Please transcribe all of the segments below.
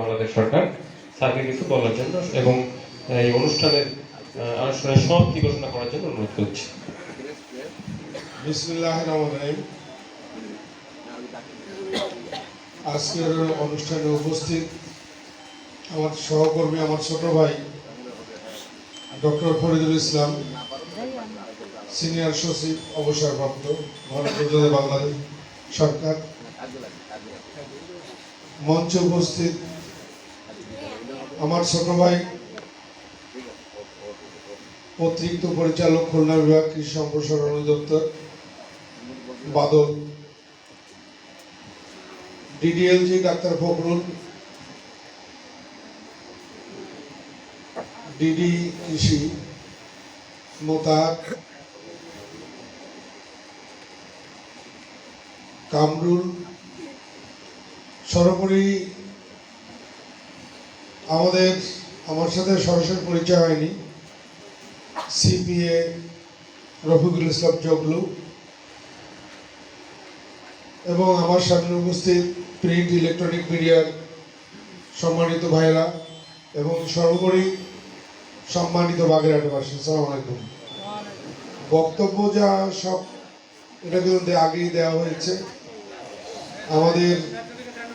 বাংলাদেশ সরকার কিছু বলার জন্য এবং এই অনুষ্ঠানের সমাপ্তি ঘোষণা করার জন্য অনুরোধ করছি। আজকের অনুষ্ঠানে উপস্থিত আমার সহকর্মী, আমার ছোট ভাই, ডক্টর ফরিদুল ইসলাম, সিনিয়র সচিব, অবসরপ্রাপ্ত গণপ্রজাতন্ত্রী বাংলাদেশ সরকার। মঞ্চে উপস্থিত আমার ছোট ভাই, অতিরিক্ত পরিচালক খুলনা বিভাগ কৃষি সম্প্রসারণ অধিদপ্তর, Badal, DDLG doctor Fakhrul, DD কৃষি মোতাক কামরুল সর্বোপরি আমাদের, আমার সাথে সরাসরি পরিচয় হয়নি। সিপিএ রফিকুল ইসলাম জগলু এবং আমার সামনে উপস্থিত প্রিন্ট ইলেকট্রনিক মিডিয়ার সম্মানিত ভাইরা এবং সর্বোপরি সম্মানিত বাগেরহাটবাসী সালাম আলাইকুম। বক্তব্য যা সব, এটা কিন্তু আগেই দেওয়া হয়েছে। আমাদের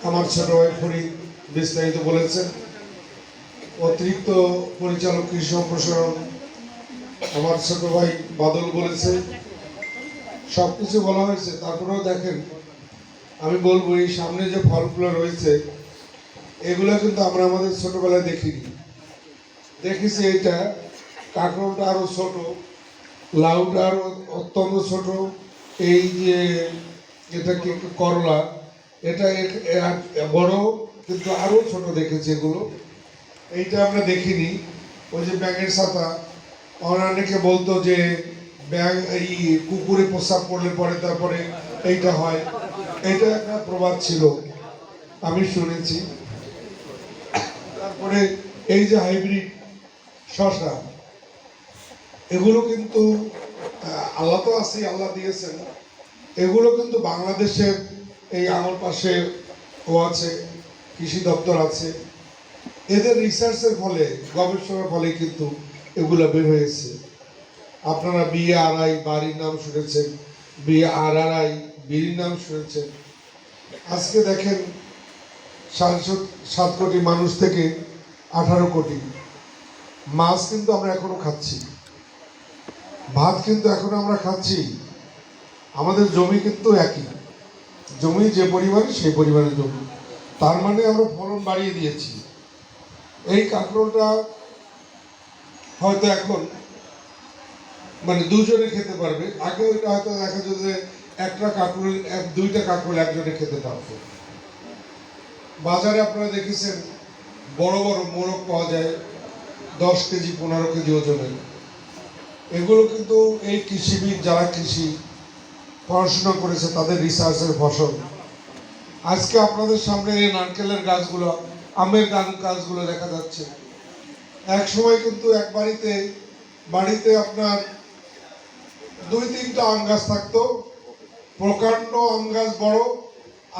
আমার ছোট ভাই ফরিদ বিস্তারিত বলেছেন। অতিরিক্ত পরিচালক কৃষি সম্প্রসারণ আমার ছোট ভাই বাদল বলেছে সব কিছু বলা হয়েছে, তারপরেও দেখেন, আমি বলব এই সামনে যে ফলগুলো রয়েছে, এগুলো কিন্তু আমরা আমাদের ছোটবেলায় দেখিনি। দেখেছি এটা, কাঁকড়টা আরও ছোট, লাউটা আরও অত্যন্ত ছোট, এই যে এটা কি করলা এটা বড়, কিন্তু আরও ছোট দেখেছি এগুলো। এইটা আমরা দেখিনি। ওই যে ব্যাঙের ছাতা। আমার অনেকে বলতো যে ব্যাং এই কুকুরে প্রস্রাব করলে পরে তারপরে এইটা হয়। এটা একটা প্রবাদ ছিল। আমি শুনেছি। তারপরে এই যে হাইব্রিড শশা, এগুলো কিন্তু আল্লাহ তো আছে আল্লাহ দিয়েছেন। এগুলো কিন্তু বাংলাদেশের এই আমার পাশে ও আছে, কৃষি দপ্তর আছে। এদের রিসার্চের ফলে, গবেষণার ফলে কিন্তু এগুলো বের হয়েছে। আপনারা বিআরআই বাড়ির নাম শুনেছেন বিআরআরআই বিড়ির নাম শুনেছেন। আজকে দেখেন, সাতশো, সাত কোটি মানুষ থেকে আঠারো কোটি। মাছ কিন্তু আমরা এখনও খাচ্ছি। ভাত কিন্তু এখনও আমরা খাচ্ছি। আমাদের জমি কিন্তু একই। জমি, যে পরিমাণে সেই পরিমাণে জমি। তার মানে আমরা ফলন বাড়িয়ে দিয়েছি। এই কাঁকরোলটা হয়তো এখন মানে দুজনে খেতে পারবে। আগে ওইটা হয়তো দেখা যেত যে একটা কাঁকরোল, এক, দুইটা কাঁকরোল একজনে খেতে পারতো। বাজারে আপনারা দেখেছেন, বড় বড় মোরগ পাওয়া যায়, দশ কেজি, পনেরো কেজি ওজনের। এগুলো কিন্তু এই কৃষিবিদ, যারা কৃষি পড়াশোনা করেছে, তাদের রিসার্চের ফসল। আজকে আপনাদের সামনে এই নারকেলের গাছগুলো, আমের গান গাছগুলো দেখা যাচ্ছে। এক সময় কিন্তু এক বাড়িতে বাড়িতে আপনার দুই তিনটা আম গাছ থাকতো। প্রকাণ্ড আম গাছ বড়,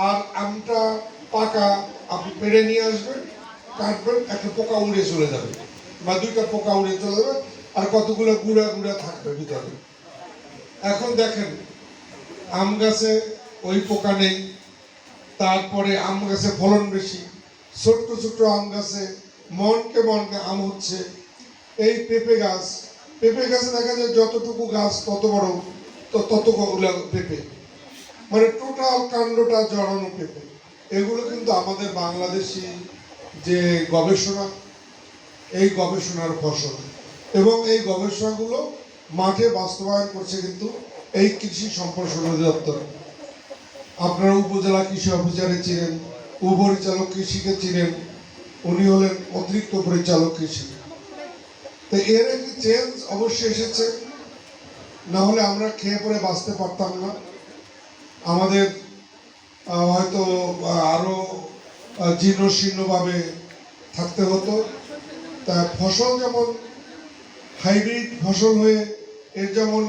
আর আমটা পাকা, আপনি পেড়ে নিয়ে আসবেন, কাটবেন, একটা পোকা উড়ে চলে যাবে। বা দুইটা পোকা উড়ে চলে যাবে, আর কতগুলো গুঁড়া গুঁড়া থাকবে ভিতরে। এখন দেখেন আম গাছে ওই পোকা নেই, তারপরে আম গাছে ফলন বেশি। ছোট্ট ছোট্ট আম গাছে মনকে মনকে আম হচ্ছে। এই পেঁপে গাছ, পেঁপে গাছে দেখা যায় যতটুকু গাছ তত বড়, তো ততগুলো পেঁপে। মানে টোটাল কাণ্ডটা জড়ানো পেঁপে। এগুলো কিন্তু আমাদের বাংলাদেশি যে গবেষণা, এই গবেষণার ফসল। এবং এই গবেষণাগুলো মাঠে বাস্তবায়ন করছে কিন্তু এই কৃষি সম্প্রসারণ অধিদপ্তর আপনারা উপজেলা কৃষি অফিসারে চিনেন উপপরিচালক কৃষিকে চিনেন উনি হলেন অতিরিক্ত পরিচালক কৃষি। তো এর একটি চেঞ্জ অবশ্যই এসেছে। না হলে আমরা খেয়ে পরে বাঁচতে পারতাম না। আমাদের হয়তো আহ, আরও জীর্ণ শীর্ণভাবে থাকতে হতো। তা ফসল যেমন হাইব্রিড ফসল হয়ে এর যেমন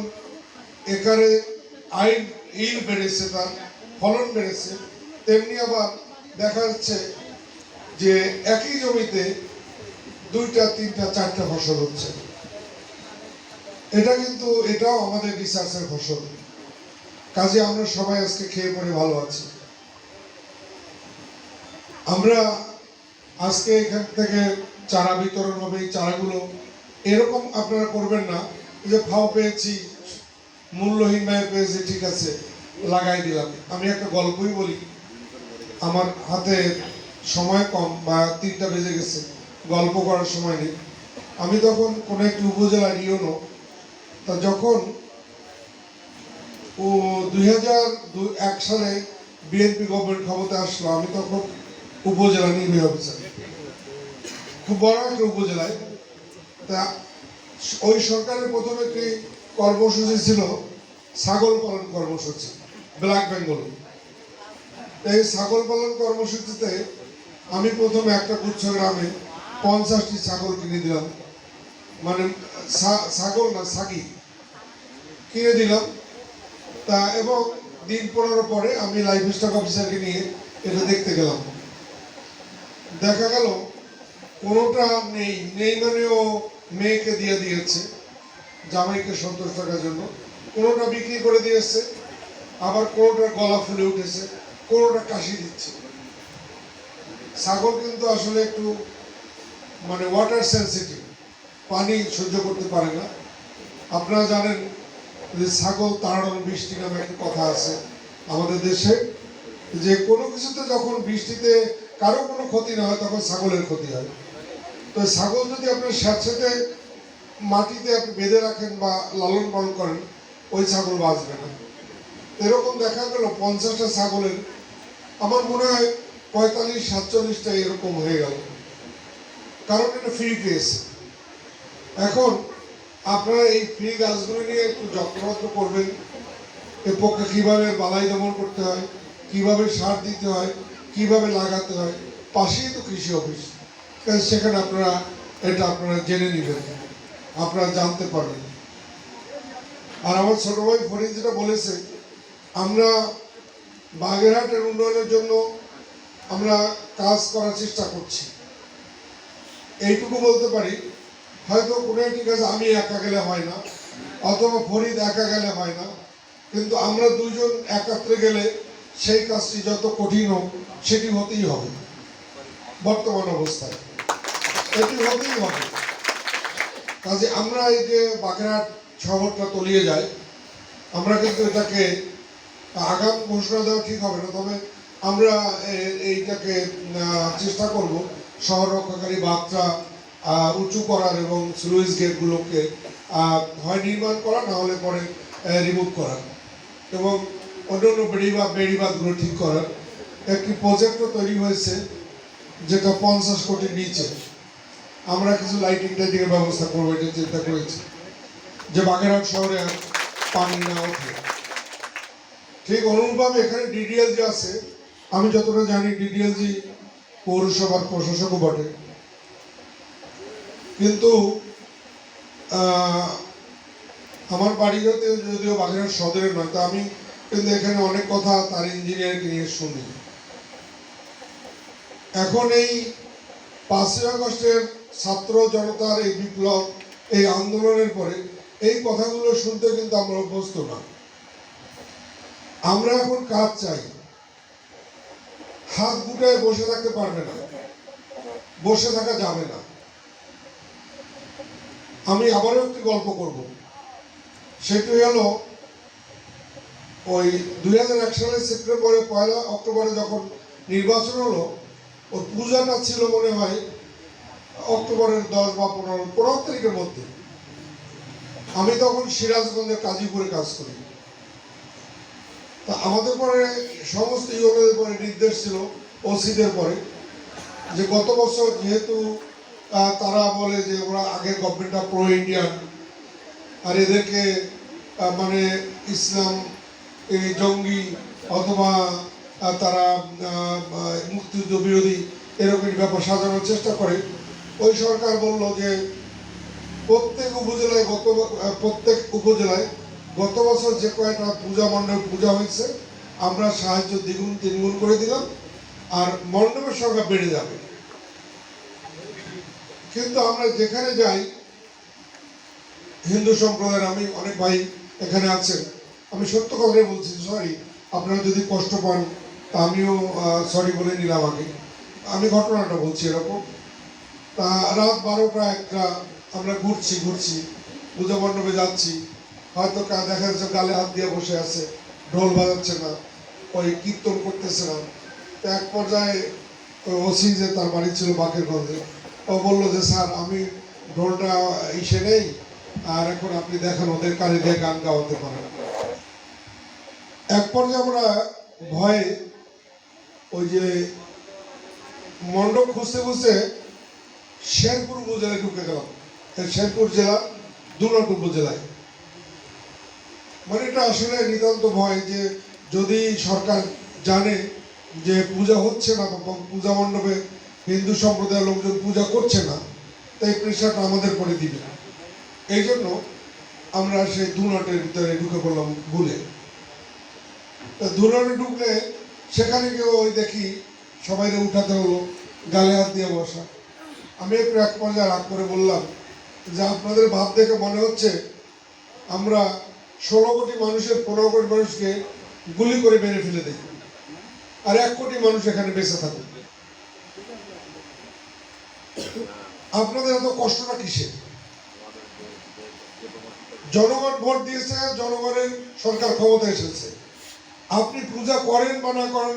একারে আইন, ইল বেড়েছে তার ফলন বেড়েছে তেমনি আবার দেখা যাচ্ছে যে একই জমিতে দুইটা, তিনটা, চারটা ফসল হচ্ছে। এটা কিন্তু, এটাও আমাদের রিসার্চের ফসল। কাজে আমরা সবাই আজকে খেয়ে পরে ভালো আছি। আমরা আজকে এখান থেকে চারা বিতরণ হবে, এই চারাগুলো এরকম আপনারা করবেন না যে ফাও পেয়েছি মূল্যহীন ভাবে পেয়েছি ঠিক আছে, লাগাই দিলাম। আমি একটা গল্পই বলি। আমার হাতে সময় কম বা তিনটা বেজে গেছে, গল্প করার সময় নেই। আমি তখন কোনো একটি উপজেলার ইউনো তা যখন ও দুই এক সালে বিএনপি গভর্নমেন্ট ক্ষমতা আসলো, আমি তখন উপজেলা নির্বাহী অফিসার খুব বড় একটা উপজেলায়। তা ওই সরকারের প্রথম একটি কর্মসূচি ছিল, ছাগল পালন কর্মসূচি, ব্ল্যাক বেঙ্গল। এই ছাগল পালন কর্মসূচিতে আমি প্রথমে একটা গুচ্ছ গ্রামে পঞ্চাশটি ছাগল কিনে দিলাম। মানে ছাগল না, ছাগি কিনে দিলাম। তা এবং দিন পনেরো পরে আমি লাইফ স্টক অফিসারকে নিয়ে এটা দেখতে গেলাম। দেখা গেল, কোনোটা নেই নেই মানে ও মেয়েকে দিয়ে দিয়েছে। জামাইকে সন্তোষ থাকার জন্য। কোনোটা বিক্রি করে দিয়েছে আবার কোনোটা গলা ফুলে উঠেছে, কোনোটা কাশি দিচ্ছে। ছাগল কিন্তু আসলে একটু মানে ওয়াটার সেন্সিটিভ পানি সহ্য করতে পারে না। আপনারা জানেন যে ছাগল তাড়ানোর বৃষ্টি নামে একটা কথা আছে আমাদের দেশে, যে কোনো কিছুতে যখন বৃষ্টিতে কারও কোনো ক্ষতি না হয়, তখন ছাগলের ক্ষতি হয়। তো ছাগল যদি আপনার স্যাঁতসেঁতে মাটিতে বেঁধে রাখেন বা লালন পালন করেন, ওই ছাগল বাঁচবে না। এরকম দেখা গেল পঞ্চাশটা ছাগলের, আমার মনে হয় পঁয়তাল্লিশ, সাতচল্লিশটা এরকম হয়ে গেল। কারণ এটা ফ্রি পেয়েছে এখন আপনারা এই ফ্রি গাছগুলো নিয়ে একটু যত্নরত্ন করবেন। এর পক্ষে কীভাবে বালাই দমন করতে হয়, কীভাবে সার দিতে হয়, কীভাবে লাগাতে হয়, পাশেই তো কৃষি অফিস সেখানে আপনারা এটা আপনারা জেনে নেবেন। আপনারা জানতে পারবেন। আর আমার ছোট ভাই ফরিদ যেটা বলেছে, আমরা বাগেরহাটের উন্নয়নের জন্য আমরা কাজ করার চেষ্টা করছি। এইটুকু বলতে পারি, হয়তো কোনো একটি কাজ আমি একা গেলে হয় না, অথবা ফরিদ একা গেলে হয় না, কিন্তু আমরা দুজন একাত্রে গেলে সেই কাজটি যত কঠিন হোক, সেটি হতেই হবে, বর্তমান অবস্থায়। এটি হতেই হবে। কাজে আমরা এই যে বাগেরহাট শহরটা তলিয়ে যায়, আমরা কিন্তু এটাকে আগাম ঘোষণা দেওয়া ঠিক হবে না, তবে আমরা এইটাকে চেষ্টা করব শহর রক্ষাকারী বার্তা উঁচু করার এবং স্লুইস গেটগুলোকে হয় নির্মাণ করা, না হলে পরে রিমুভ করার এবং অন্য অন্যান্য বেড়িবাদ বেড়িবাদগুলো ঠিক করার। একটি প্রজেক্টও তৈরি হয়েছে, যেটা পঞ্চাশ কোটির নিচে। আমরা কিছু লাইটিং টাইটিংয়ের ব্যবস্থা করব, এটা চিন্তা করেছি। যে বাগেরহাট শহরে পানি না ওঠে। ঠিক অনুরূপভাবে এখানে ডিডিএলজি আছে। আমি যতটা জানি ডিডিএলজি পৌরসভার প্রশাসকও বটে। কিন্তু আমার বাড়ি হতে যদিও বাগেরহাট সদরের নয়, তা আমি কিন্তু এখানে অনেক কথা তার ইঞ্জিনিয়ারকে নিয়ে শুনি। এখন এই পাঁচই আগস্টের ছাত্র জনতার এই বিপ্লব, এই আন্দোলনের পরে এই কথাগুলো শুনতে কিন্তু আমরা অভ্যস্ত না। আমরা এখন কাজ চাই। হাত গুটায় বসে থাকতে পারবে না। বসে থাকা যাবে না। আমি আবারও একটি গল্প করব। সেটি হলো ওই দুই হাজার এক সালের সেপ্টেম্বরে পয়লা অক্টোবরে যখন নির্বাচন হলো, ওর পূজাটা ছিল মনে হয় অক্টোবরের দশ বা পনেরো পনেরো তারিখের মধ্যে। আমি তখন সিরাজগঞ্জের কাজীপুরে কাজ করি। তা আমাদের পরে সমস্ত ইউনিয়নের পরে নির্দেশ ছিল, ওসিদের পরে, যে গত বছর যেহেতু তারা বলে যে ওরা আগের গভর্নমেন্টটা প্রো ইন্ডিয়ান আর এদেরকে মানে ইসলাম এই জঙ্গি অথবা তারা মুক্তিযুদ্ধ বিরোধী এরকম ব্যাপার সাজানোর চেষ্টা করে। ওই সরকার বলল যে প্রত্যেক উপজেলায় গত প্রত্যেক উপজেলায় গত বছর যে কয়টা পূজা মণ্ডপ পূজা হয়েছে, আমরা সাহায্য দ্বিগুণ, তিনগুণ করে দিলাম আর মণ্ডপের সংখ্যা বেড়ে যাবে। কিন্তু আমরা যেখানে যাই, হিন্দু সম্প্রদায়ের আমি অনেক ভাই এখানে আছেন, আমি সত্য কথাই বলছি সরি আপনারা যদি কষ্ট পান আমিও সরি বলে নিলাম আগে। আমি ঘটনাটা বলছি এরকম। তা রাত বারোটা একটা আমরা ঘুরছি ঘুরছি। পূজা মণ্ডপে যাচ্ছি। হয়তো দেখা যাচ্ছে গালে হাত দিয়ে বসে আছে, ঢোল বাজাচ্ছে না, ওই কীর্তন করতেছে না। তো এক পর্যায়ে ওসি যে তার বাড়ি ছিল বাঘের বাকেরগঞ্জে, ও বলল যে, স্যার, আমি ঢোলটা ইসে নেই, আর এখন আপনি দেখেন ওদের কানে দিয়ে গান গাওয়াতে পারেন। এক পর্যায়ে আমরা ভয়ে ওই যে মণ্ডপ খুঁজতে খুঁজতে শেরপুর উপজেলায় ঢুকে গেলাম। শেরপুর জেলা দুর্গাট উপজেলায়। মানে এটা আসলে নিতান্ত ভয় যে যদি সরকার জানে যে পূজা হচ্ছে না বা পূজা মণ্ডপে হিন্দু সম্প্রদায়ের লোকজন পূজা করছে না, তাই প্রেশারটা আমাদের করে দিবে। এই জন্য আমরা সেই দুনাটের ভিতরে ঢুকে পড়লাম ভুলে। তা দুনাটে ঢুকলে সেখানে গিয়ে ওই দেখি সবাইকে উঠাতে হলো, গালে হাত দিয়ে বসা। আমি একটু এক পর্যায়ে রাগ করে বললাম যে আপনাদের ভাব দেখে মনে হচ্ছে আমরা ষোলো কোটি মানুষের, পনেরো কোটি মানুষকে গুলি করে মেরে ফেলে দিই আর এক কোটি মানুষ এখানে বেঁচে থাকে আপনাদের এত কষ্টটা কিসের? জনগণ ভোট দিয়েছে, জনগণের সরকার ক্ষমতা এসেছে। আপনি পূজা করেন বা না করেন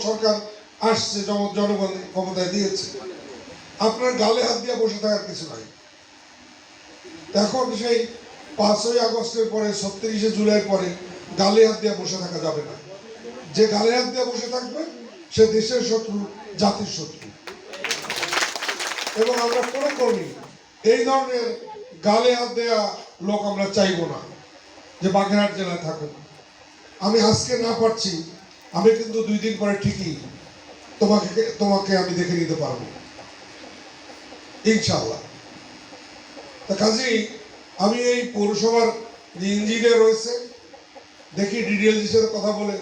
সরকার আসছে জন- জনগণ ক্ষমতায় দিয়েছে। আপনার গালে হাত দিয়ে বসে থাকার কিছু নাই। এখন সেই পাঁচই আগস্টের পরে, ছত্রিশে জুলাইয়ের পরে গালে হাত দিয়ে বসে থাকা যাবে না। যে গালে হাত দিয়ে বসে থাকবে, সে দেশের শত্রু, জাতির শত্রু। এবং আমরা কোনো কর্মী, এই ধরনের গালে হাত দেয়া লোক আমরা চাইব না, যে বাগেরহাট জেলায় থাকুন আমি আজকে না পারছি, আমি কিন্তু দুই দিন পরে ঠিকই তোমাকে তোমাকে আমি দেখে নিতে পারব। ইনশাল্লাহ তা কাজেই আমি এই পৌরসভার যে ইঞ্জিনিয়ার রয়েছে, দেখি ডিডিএলজির সাথে কথা বলে,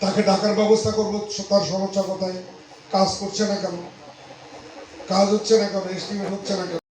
তাকে ডাকার ব্যবস্থা করব, তার সমস্যা কোথায় কাজ করছে না কেন? কাজ হচ্ছে না কেন? এস্টিমেট হচ্ছে না কেন?